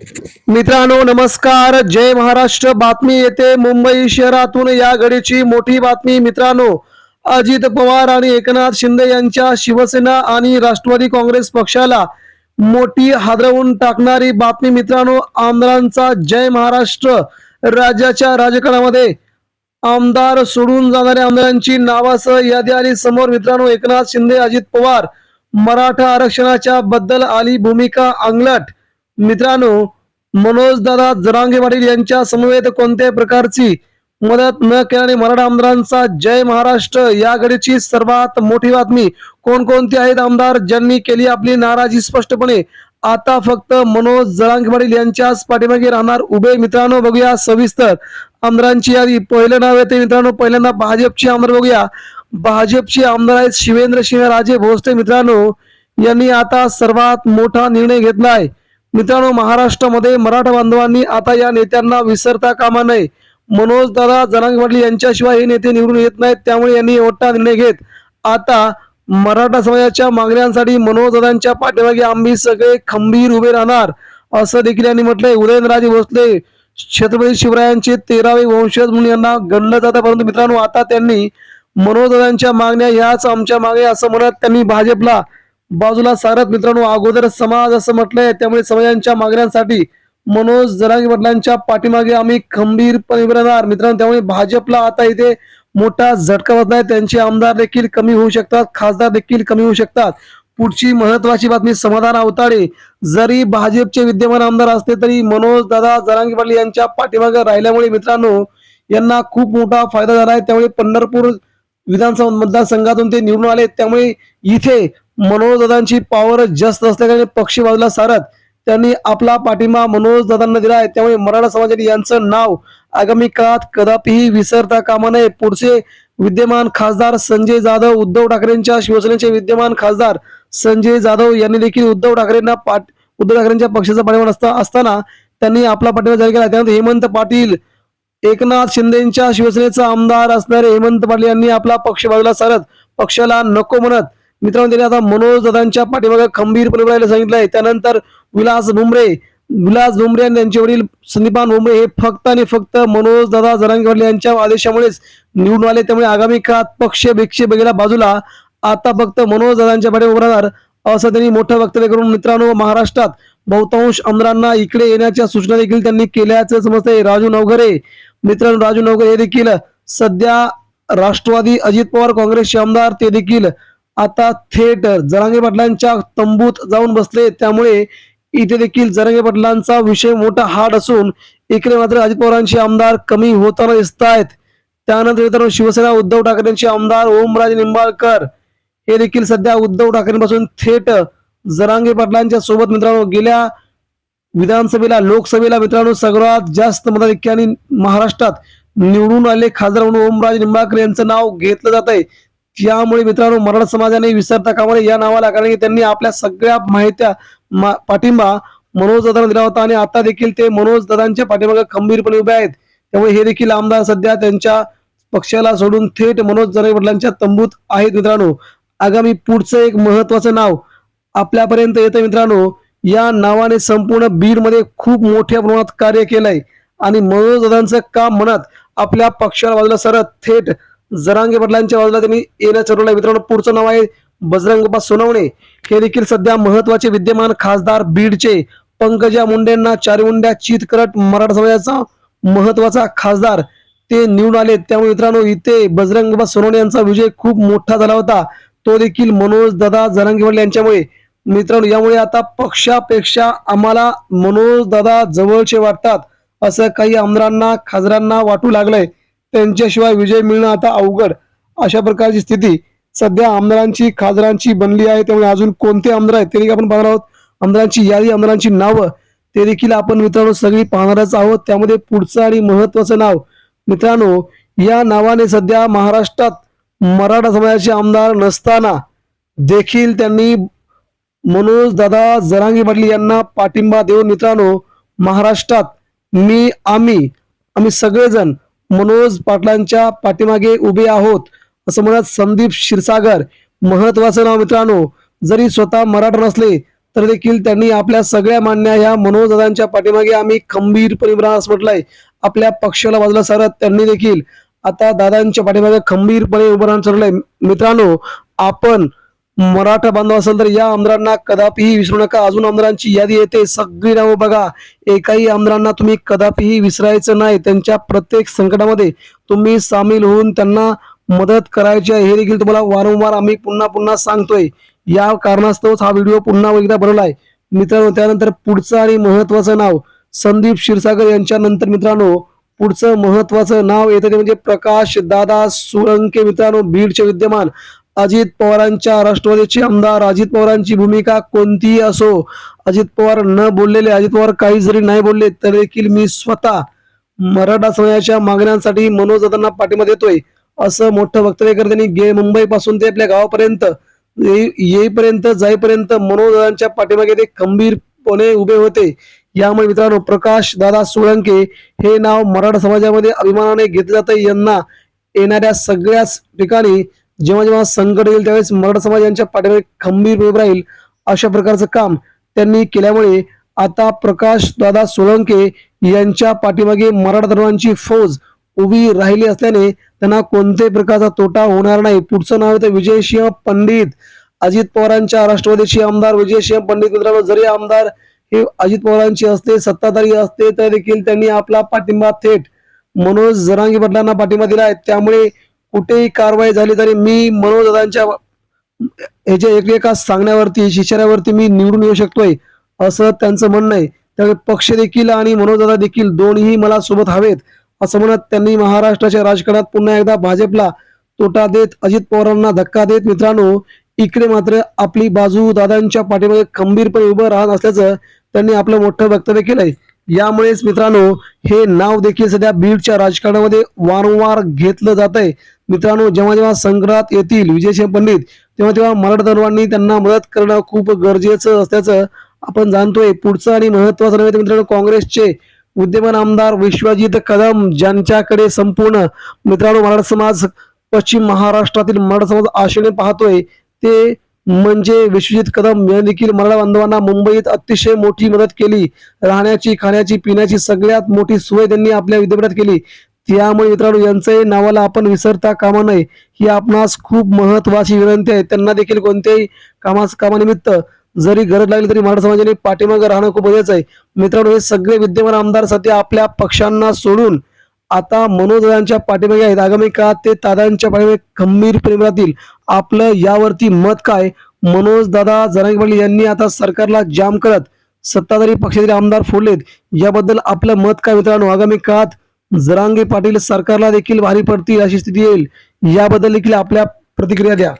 मित्रांनो नमस्कार. जय महाराष्ट्र. बातमी येते मुंबई शहरातून. या घडीची मोठी बातमी मित्रांनो अजित पवार आणि एकनाथ शिंदे यांच्या शिवसेना आणि राष्ट्रवादी काँग्रेस पक्षाला मोठी हादरवून टाकणारी बातमी मित्रांनो आमदारांचा जय महाराष्ट्र. राज्याच्या राजकारणामध्ये आमदार सोडून जाणाऱ्या आमदारांची नावासह यादी आली समोर मित्रांनो एकनाथ शिंदे अजित पवार मराठा आरक्षणाच्या बद्दल आली भूमिका अंगलट. मित्रांनो मनोज दादा जरांगे पाटील यांच्या समवेत कोणत्याही प्रकारची मदत न केल्याने मराठा आमदारांचा जय महाराष्ट्र या घडीची सर्वात मोठी बातमी कोणकोणती आहेत आमदार ज्यांनी केली आपली नाराजी स्पष्टपणे? आता फक्त मनोज जरांगे पाटील यांच्याच पाठीमागे राहणार उभे मित्रांनो बघूया सविस्तर. आमदारांची यादी पहिलं नाव येते मित्रांनो पहिल्यांदा भाजपचे आमदार बघूया. भाजपचे आमदार आहेत शिवेंद्र सिंह राजे भोसले. मित्रांनो यांनी आता सर्वात मोठा निर्णय घेतलाय. मित्रांनो महाराष्ट्रामध्ये मराठा बांधवांनी आता या नेत्यांना विसरता कामा नये. मनोज दादा जनांग पाटील यांच्याशिवाय हे नेते निवडून येत नाहीत त्यामुळे यांनी मोठा निर्णय घेत. आता मराठा समाजाच्या मागण्यांसाठी मनोजदादांच्या पाठीमागे आम्ही सगळे खंबीर उभे राहणार असं देखील यांनी म्हटलंय. उदयनराजे भोसले छत्रपती शिवरायांचे तेरावे वंशज म्हणून यांना गणलं जातं. परंतु मित्रांनो आता त्यांनी मनोजदादांच्या मागण्या ह्याच आमच्या मागे असं म्हणत त्यांनी भाजपला बाजूला सारत मित्रांनो अगोदर समाज असं म्हटलंय त्यामुळे समाजांच्या मागण्यांसाठी मनोज जरांगे वडिलांच्या पाठीमागे आम्ही खंबीरपणे उभे राहणार. मित्रांनो त्यामुळे भाजपला आता इथे मोठा झटका बसला आहे. त्यांचे आमदार देखील कमी होऊ शकतात खासदार देखील कमी होऊ शकतात. पुढची महत्वाची बातमी समाधान अवताडे. जरी भाजपचे विद्यमान आमदार असले तरी मनोज दादा जरांगे पाटील यांच्या पाठीमागे राहिल्यामुळे मित्रांनो यांना खूप मोठा फायदा झाला आहे. त्यामुळे पंढरपूर विधानसभा मतदारसंघातून ते निवडून आले. त्यामुळे इथे मनोजदादांची पॉवर जास्त असल्याने पक्ष बाजूला सारत त्यांनी आपला पाठिंबा मनोजदादांना दिला आहे. त्यामुळे मराठा समाजाने यांचं नाव आगामी काळात कदापिही विसरता कामा नये. पुढचे विद्यमान खासदार संजय जाधव उद्धव ठाकरेंच्या शिवसेनेचे विद्यमान खासदार संजय जाधव यांनी देखील उद्धव ठाकरेंना पाठ उद्धव ठाकरेंच्या पक्षाचा पाठिंबा असता असताना त्यांनी आपला पाठिंबा जाहीर केला. त्यानंतर हेमंत पाटील एकनाथ शिंदेच्या शिवसेनेचा आमदार असणारे हेमंत पाटील यांनी आपला पक्ष बाजूला सारत पक्षाला नको म्हणत मित्रांनो त्यांनी आता मनोज दादांच्या पाठीमागे खंबीरपणे उभं सांगितलं आहे त्यानंतर विलास भुमरे विलास भुमरे आणि त्यांचे वडील संदीपान भुमरे हे फक्त आणि फक्त मनोज दादा जरांगे यांच्या आदेशामुळेच निवडून आले. त्यामुळे आगामी काळात पक्ष भिक्षे बघायला बाजूला. आता फक्त मनोज दादांच्या पाठी उभं राहणार असं त्यांनी मोठं वक्तव्य करून मित्रांनो महाराष्ट्रात बहुतांश आमदारांना इकडे येण्याच्या सूचना देखील त्यांनी केल्याचं समजतंय. राजू नवघरे मित्रांनो राजू नवघरे हे देखील सध्या राष्ट्रवादी अजित पवार काँग्रेसचे आमदार ते देखील आता थेट जरांगे पाटलांच्या तंबूत जाऊन बसले. त्यामुळे इथे देखील जरांगे पाटलांचा विषय मोठा हार्ड असून इकडे मात्र अजित पवारांचे आमदार कमी होताना दिसत आहेत त्यानंतर मित्रांनो शिवसेना उद्धव ठाकरेंचे आमदार ओमराजे निंबाळकर हे देखील सध्या उद्धव ठाकरेंपासून थेट जरांगे पाटलांच्या सोबत मित्रांनो गेल्या विधानसभेला लोकसभेला मित्रांनो सगळ्यात जास्त मताधिक्याने महाराष्ट्रात निवडून आले खासदार म्हणून ओमराजे निंबाळकर यांचं नाव घेतलं जात आहे यामुळे मित्रांनो मराठा समाजाने विसरता कामा नये या नावाला कारण की त्यांनी आपल्या सगळ्या माहित्या मा- पाठिंबा मनोज दादांना दिला होता आणि आता देखील ते मनोज दादांच्या पाठीमागे खंबीरपणे उभे आहेत. त्यामुळे हे देखील आमदार सध्या त्यांच्या पक्षाला सोडून थेट मनोज जरांगे वडिलांच्या तंबूत आहेत मित्रांनो. आगामी पुढचं एक महत्वाचं नाव आपल्यापर्यंत येतं मित्रांनो. या नावाने संपूर्ण बीडमध्ये खूप मोठ्या प्रमाणात कार्य केलंय. आणि मनोज दादांचं काम म्हणत आपल्या पक्षाला बाजूला सरत थेट जरांगे वडिलांच्या बाजूला त्यांनी येणं ठरवलंय मित्रांनो पुढचं नाव आहे बजरंग सोनवणे. हे देखील सध्या महत्त्वाचे विद्यमान खासदार बीडचे. पंकजा मुंडेंना चारी मुंड्या चित करत मराठा समाजाचा महत्त्वाचा खासदार ते निवडून आले. त्यामुळे मित्रांनो इथे बजरंग सोनवणे यांचा विजय खूप मोठा झाला होता. तो देखील मनोज दादा जरांगे यांच्यामुळे. मित्रांनो यामुळे आता पक्षापेक्षा आम्हाला मनोज दादा जवळचे वाटतात. असं काही आमदारांना खासदारांना वाटू लागलंय. त्यांच्याशिवाय विजय मिळणं आता अवघड. अशा प्रकारची स्थिती सध्या आमदारांची खासदारांची बनली आहे. त्यामुळे अजून कोणते आमदार आहेत ते देखील आपण पाहणार आहोत. आमदारांची यादी आमदारांची नावं ते देखील आपण मित्रांनो सगळी पाहणारच आहोत. त्यामध्ये पुढचं आणि महत्वाचं नाव. मित्रांनो या नावाने सध्या महाराष्ट्रात मराठा समाजाचे आमदार नसताना देखील त्यांनी मनोज दादा जरांगी पाटील यांना पाठिंबा देऊन मित्रांनो महाराष्ट्रात मी आम्ही आम्ही सगळेजण मनोज पाटलांच्या पाठीमागे उभे आहोत असं म्हणत संदीप क्षीरसागर महत्वाचं नाव मित्रांनो जरी स्वतः मराठा नसले तर देखील त्यांनी आपल्या सगळ्या मान्य ह्या मनोजदादांच्या पाठीमागे आम्ही खंबीरपणे उभं राहणार म्हटलंय. आपल्या पक्षाला बाजूला सारत त्यांनी देखील आता दादांच्या पाठीमागे खंबीरपणे उभं राहणं ठरलंय मित्रांनो आपण मराठा बांधव असेल तर या आमदारांना कदापिही विसरू नका. अजून आमदारांची यादी येते. सगळी नावं बघा. एकाही आमदारांना तुम्ही कदापिही विसरायचं नाही. त्यांच्या प्रत्येक संकटामध्ये तुम्ही सामील होऊन त्यांना मदत करायची आहे. हे देखील तुम्हाला वारंवार आम्ही पुन्हा पुन्हा सांगतोय. या कारणास्तवच हा व्हिडिओ पुन्हा एकदा बनवलाय. मित्रांनो त्यानंतर पुढचं आणि महत्वाचं नाव संदीप क्षीरसागर यांच्या नंतर मित्रांनो पुढचं महत्वाचं नाव येतं ते म्हणजे प्रकाश दादा सुरंके मित्रांनो बीडचे विद्यमान. अजित पवारांच्या राष्ट्रवादीचे आमदार. अजित पवारांची भूमिका कोणतीही असो अजित पवार न बोललेले अजित पवार काही जरी नाही बोलले तरी देखील मी स्वतः मराठा समाजाच्या मागण्यांसाठी मनोज दादांना पाठिंबा देतोय असं मोठं वक्तव्य करत त्यांनी गे मुंबई पासून ते आपल्या गावापर्यंत येईपर्यंत जाईपर्यंत मनोज दादांच्या पाठीमागे ते खंबीरपणे उभे होते. यामुळे मित्रांनो प्रकाश दादा सोळंके हे नाव मराठा समाजामध्ये अभिमानाने घेतलं जातं यांना येणाऱ्या सगळ्याच ठिकाणी जेव्हा जेव्हा संकट येईल त्यावेळेस मराठा समाज यांच्या पाठीमागे खंबीर उभे राहील अशा प्रकारचं काम त्यांनी केल्यामुळे आता प्रकाश दादा सोळंके यांच्या पाठीमागे मराठा तरुणांची फौज उभी राहिली असल्याने त्यांना कोणत्याही प्रकारचा तोटा होणार नाही. पुढचं नाव आहे विजयसिंह पंडित. अजित पवारांच्या राष्ट्रवादीचे आमदार विजयसिंह पंडित मित्रांनो जरी आमदार हे अजित पवारांचे असते सत्ताधारी असते तर देखील त्यांनी आपला पाठिंबा थेट मनोज जरांगी पाटलांना पाठिंबा दिला आहे. त्यामुळे कुठेही कारवाई झाली तरी मी मनोज दादांच्या एक एकेका सांगण्यावरती इशाऱ्यावरती मी निवडून येऊ शकतोय असं त्यांचं म्हणणं आहे. त्यामुळे पक्ष देखील आणि मनोजदादा देखील दोन्ही मला सोबत हवेत असं म्हणत त्यांनी महाराष्ट्राच्या राजकारणात पुन्हा एकदा भाजपला तोटा देत अजित पवारांना धक्का देत. मित्रांनो इकडे मात्र आपली बाजू दादांच्या पाठीमध्ये खंबीरपणे उभं राहत असल्याचं त्यांनी आपलं मोठं वक्तव्य केलंय. यामुळेच मित्रांनो हे नाव देखील सध्या बीडच्या राजकारणामध्ये वारंवार घेतलं जात आहे मित्रांनो जेव्हा जेव्हा संग्रहात येतील विजयसिंह पंडित तेव्हा तेव्हा मराठा तरुणांनी त्यांना मदत करणं खूप गरजेचं असल्याचं आपण जाणतोय. पुढचं आणि महत्वाचं नव्हे मित्रांनो काँग्रेसचे विद्यमान आमदार विश्वजित कदम ज्यांच्याकडे संपूर्ण मित्रांनो मराठा समाज पश्चिम महाराष्ट्रातील मराठा समाज आशेने पाहतोय ते म्हणजे विश्वजित कदम यांनी देखील मराठा बांधवांना मुंबईत अतिशय मोठी मदत केली. राहण्याची खाण्याची पिण्याची सगळ्यात मोठी सोय त्यांनी आपल्या विद्यापीठात केली. त्यामुळे मित्रांनो यांचंही नावाला आपण विसरता कामा नये. ही आपणास खूप महत्वाची विनंती आहे. त्यांना देखील कोणत्याही कामास कामानिमित्त जरी गरज लागली तरी मराठा समाजाने पाठीमागे राहणं खूप गरजेचं आहे. मित्रांनो हे सगळे विद्यमान आमदार सध्या आपल्या पक्षांना सोडून आता मनोजदादांच्या पाठीमागे आहेत. आगामी काळात ते दादांच्या पाठीमागे खंबीरपणे राहतील आपलं यावरती मत काय? मनोज दादा जरांगे पाटील यांनी आता सरकारला जाम करत सत्ताधारी पक्षातील आमदार फोडलेत. याबद्दल आपलं मत काय मित्रांनो? आगामी काळात जरांगे पाटील सरकारला देखील भारी पडतील अशी स्थिती येईल. याबद्दल देखील आपल्या प्रतिक्रिया द्या.